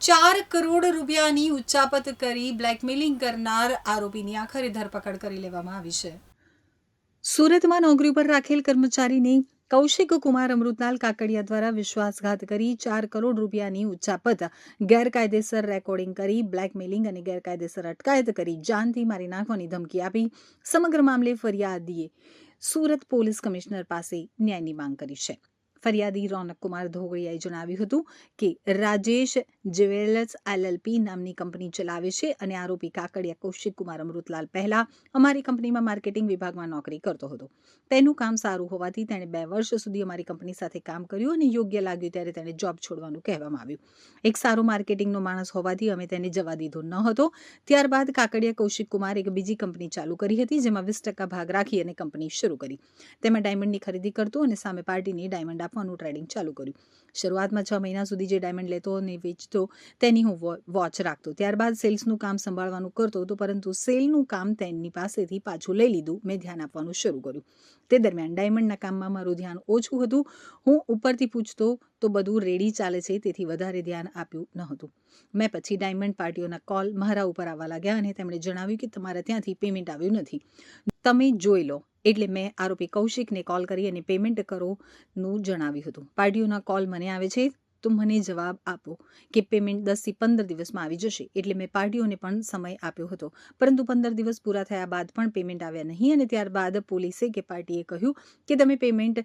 ચાર કરોડ રૂપિયાની ઉચ્ચાપત કરી બ્લેકમેલિંગ કરનાર આરોપીની આખરે ધરપકડ કરી લેવામાં આવી છે. સુરતમાં નોકરી પર રાખેલ કર્મચારીને કૌશિક કુમાર અમૃતલાલ કાકડિયા દ્વારા વિશ્વાસઘાત કરી ચાર કરોડ રૂપિયાની ઉચ્ચાપત, ગેરકાયદેસર રેકોર્ડિંગ કરી બ્લેકમેલિંગ અને ગેરકાયદેસર અટકાયત કરી જાનથી મારી નાખવાની ધમકી આપી સમગ્ર મામલે ફરિયાદીએ સુરત પોલીસ કમિશનર પાસે ન્યાયની માંગ કરી છે. ફરિયાદી રોનકકુમાર ધોગડિયાએ જણાવ્યું હતું કે રાજેશ જ્વેલર્સ એલએલપી નામની કંપની ચલાવે છે અને આરોપી કાકડિયા કૌશિક કુમાર અમૃતલાલ પહેલા અમારી કંપનીમાં માર્કેટિંગ વિભાગમાં નોકરી કરતો હતો. તેનું કામ સારું હોવાથી તેણે બે વર્ષ સુધી અમારી કંપની સાથે કામ કર્યું અને યોગ્ય લાગ્યું ત્યારે તેણે જોબ છોડવાનું કહેવામાં આવ્યું. એક સારો માર્કેટિંગનો માણસ હોવાથી અમે તેને જવા દીધો ન હતો. ત્યારબાદ કાકડિયા કૌશિક કુમાર એક બીજી કંપની ચાલુ કરી હતી જેમાં વીસ ટકા ભાગ રાખી અને કંપની શરૂ કરી. તેમાં ડાયમંડની ખરીદી કરતો અને સામે પાર્ટીની ડાયમંડ આપવાનું ટ્રેડિંગ ચાલુ કર્યું. શરૂઆતમાં છ મહિના સુધી જે ડાયમંડ લેતો અને વેચતો, તેની હું વોચ રાખતો. ત્યારબાદ સેલ્સનું કામ સંભાળવાનું કરતો હતો પરંતુ સેલનું કામ તેની પાસેથી પાછું લઈ લીધું. મેં ધ્યાન આપવાનું શરૂ કર્યું. તે દરમિયાન ડાયમંડના કામમાં મારું ધ્યાન ઓછું હતું. હું ઉપરથી પૂછતો તો બધું રેડી ચાલે છે, તેથી વધારે ધ્યાન આપ્યું ન હતું. મેં પછી ડાયમંડ પાર્ટીઓના કોલ મારા ઉપર આવવા લાગ્યા અને તેમણે જણાવ્યું કે તમારા ત્યાંથી પેમેન્ટ આવ્યું નથી. તમે જોઈ લો એટલે મેં આરોપી કૌશિકને કોલ કરી અને પેમેન્ટ કરોનું જણાવ્યું હતું. પાર્ટીઓના કોલ મને આવે છે તો મને જવાબ આપો કે પેમેન્ટ દસથી પંદર દિવસમાં આવી જશે. એટલે મેં પાર્ટીઓને પણ સમય આપ્યો હતો. પરંતુ પંદર દિવસ પૂરા થયા બાદ પણ પેમેન્ટ આવ્યા નહીં અને ત્યારબાદ પોલીસે કે પાર્ટીએ કહ્યું કે તમે પેમેન્ટ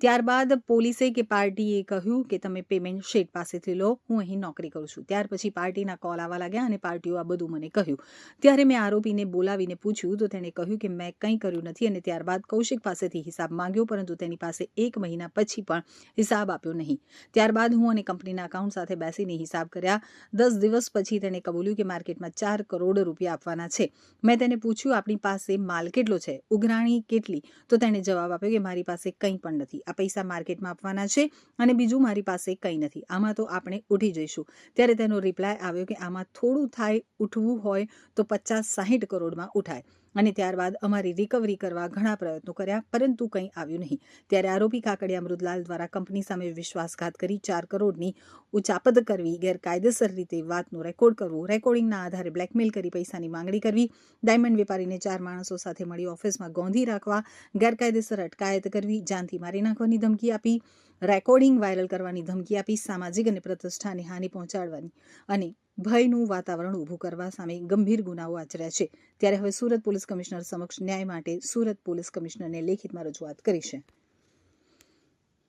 ત્યારબાદ પોલીસે કે પાર્ટીએ કહ્યું કે તમે પેમેન્ટ શેઠ પાસેથી લો, હું અહીં નોકરી કરું છું. ત્યાર પછી પાર્ટીના કોલ આવવા લાગ્યા અને પાર્ટીઓ આ બધું મને કહ્યું. ત્યારે મેં આરોપીને બોલાવીને પૂછ્યું, તો તેણે કહ્યું કે મેં કંઈ કર્યું નથી અને ત્યારબાદ કૌશિક પાસેથી હિસાબ માંગ્યો, પરંતુ તેની પાસે એક મહિના પછી પણ હિસાબ આપ્યો નહીં. ત્યારબાદ હું અને કંપનીના અકાઉન્ટ સાથે બેસીને હિસાબ કર્યા. દસ દિવસ પછી તેણે કબૂલ્યું કે માર્કેટમાં ચાર કરોડ રૂપિયા આપવાના છે. મેં તેને પૂછ્યું, આપણી પાસે માલ કેટલો છે? ઉઘરાણી કેટલી? તો તેણે જવાબ આપ્યો કે, મારી પાસે કંઈ પણ નથી. આ પૈસા માર્કેટમાં આપવાના છે અને બીજું મારી પાસે કંઈ નથી. આમાં તો આપણે ઉઠી જઈશું. ત્યારે તેનો રિપ્લાય આવ્યો કે આમાં થોડું થાય, ઉઠવું હોય તો પચાસ સાહીઠ કરોડમાં ઉઠાય. અને ત્યારબાદ અમારી રિકવરી કરવા ઘણા પ્રયત્નો કર્યા, પરંતુ કંઈ આવ્યું નહીં. ત્યારે આરોપી કાકડિયા મૃદલાલ દ્વારા કંપની સામે વિશ્વાસઘાત કરી ચાર કરોડની ઉચાપદ કરવી, ગેરકાયદેસર રીતે વાતનું રેકોર્ડ કરવું, રેકોર્ડિંગના આધારે બ્લેકમેલ કરી પૈસાની માંગણી કરવી, ડાયમંડ વેપારીને ચાર માણસો સાથે મળી ઓફિસમાં ગોંધી રાખવા, ગેરકાયદેસર અટકાયત કરવી, જાનથી મારી નાખવાની ધમકી આપી, રેકોર્ડિંગ વાયરલ કરવાની ધમકી આપી, સામાજિક અને પ્રતિષ્ઠાને હાનિ પહોંચાડવાની અને ભયનું વાતાવરણ ઊભું કરવા સામે ગંભીર ગુનાઓ આચર્યા છે. ત્યારે હવે સુરત પોલીસ કમિશનર સમક્ષ ન્યાય માટે સુરત પોલીસ કમિશનરને લેખિતમાં રજૂઆત કરી છે.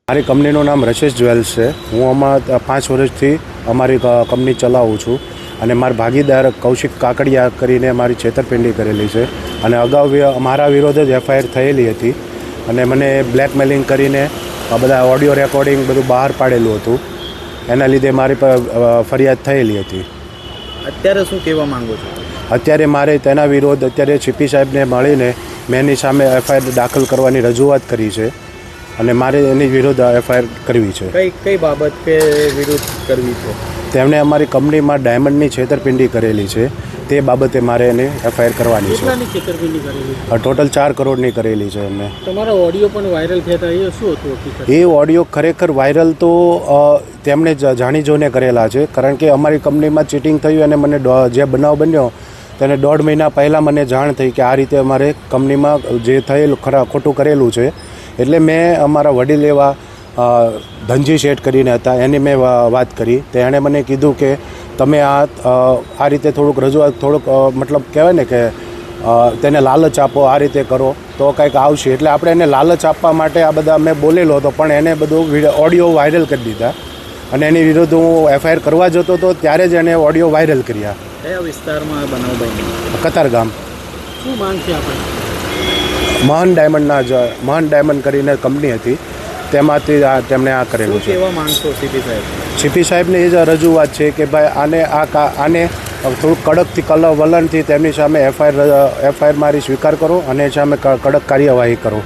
મારી કંપનીનું નામ રશેશ જ્વેલ્સ છે. હું આમાં પાંચ વર્ષથી અમારી કંપની ચલાવું છું અને મારા ભાગીદાર કૌશિક કાકડિયા કરીને મારી છેતરપિંડી કરેલી છે અને અગાઉ મારા વિરોધ જ એફઆઈઆર થયેલી હતી અને મને બ્લેકમેલિંગ કરીને આ બધા ઓડિયો રેકોર્ડિંગ બધું બહાર પાડેલું હતું. એના લીધે મારી પર ફરિયાદ થયેલી હતી. અત્યારે શું કહેવા માંગો છો? અત્યારે મારે તેના વિરોધ અત્યારે છીપી સાહેબને મળીને મેં એની સામે એફઆઈઆર દાખલ કરવાની રજૂઆત કરી છે અને મારે એની વિરુદ્ધ એફઆઈઆર કરવી છે. કઈ કઈ બાબત કે વિરુદ્ધ કરવી છે? તેમણે અમારી કંપનીમાં ડાયમંડની છેતરપિંડી કરેલી છે. તે બાબતે મારે એને એફઆઈઆર કરવાની છે. ટોટલ ચાર કરોડની કરેલી છે એમને. તમારા ઓડિયો પણ વાયરલ થયા એ શું હતું એ ઓડિયો ખરેખર વાયરલ તો તેમણે જ જાણી જોઈને કરેલા છે. કારણ કે અમારી કંપનીમાં ચીટિંગ થયું અને મને જે બનાવ બન્યો તેને દોઢ મહિના પહેલાં મને જાણ થઈ કે આ રીતે અમારે કંપનીમાં જે થયેલું ખરા ખોટું કરેલું છે. એટલે મેં અમારા વડીલ એવા ધનજી શેઠ કરીને હતા એની મેં વાત કરી. તો એણે મને કીધું કે તમે આ આ રીતે થોડુંક રજૂઆત થોડુંક મતલબ કહેવાય ને કે તેને લાલચ આપો આ રીતે કરો તો કંઈક આવશે. એટલે આપણે એને લાલચ આપવા માટે આ બધા મેં બોલેલો હતો પણ એને બધું ઓડિયો વાયરલ કરી દીધા. અને એની વિરુદ્ધ હું એફઆઈઆર કરવા જતો હતો ત્યારે જ એને ઓડિયો વાયરલ કર્યા. કયા વિસ્તારમાં બનાવ કતારગામ શું માંગ છે આપણે? મહાન ડાયમંડના જ મહાન ડાયમંડ કરીને કંપની હતી. તેમાંથી આ તેમણે આ કરેલું છે. એવા માંગશો સીપી સાહેબ? સીપી સાહેબની એ જ રજૂઆત છે કે ભાઈ આને આ કા આને થોડુંક કડકથી કલર વલણથી તેમની સામે એફઆઈઆર એફઆઈઆર મારી સ્વીકાર કરો અને સામે કડક કાર્યવાહી કરો.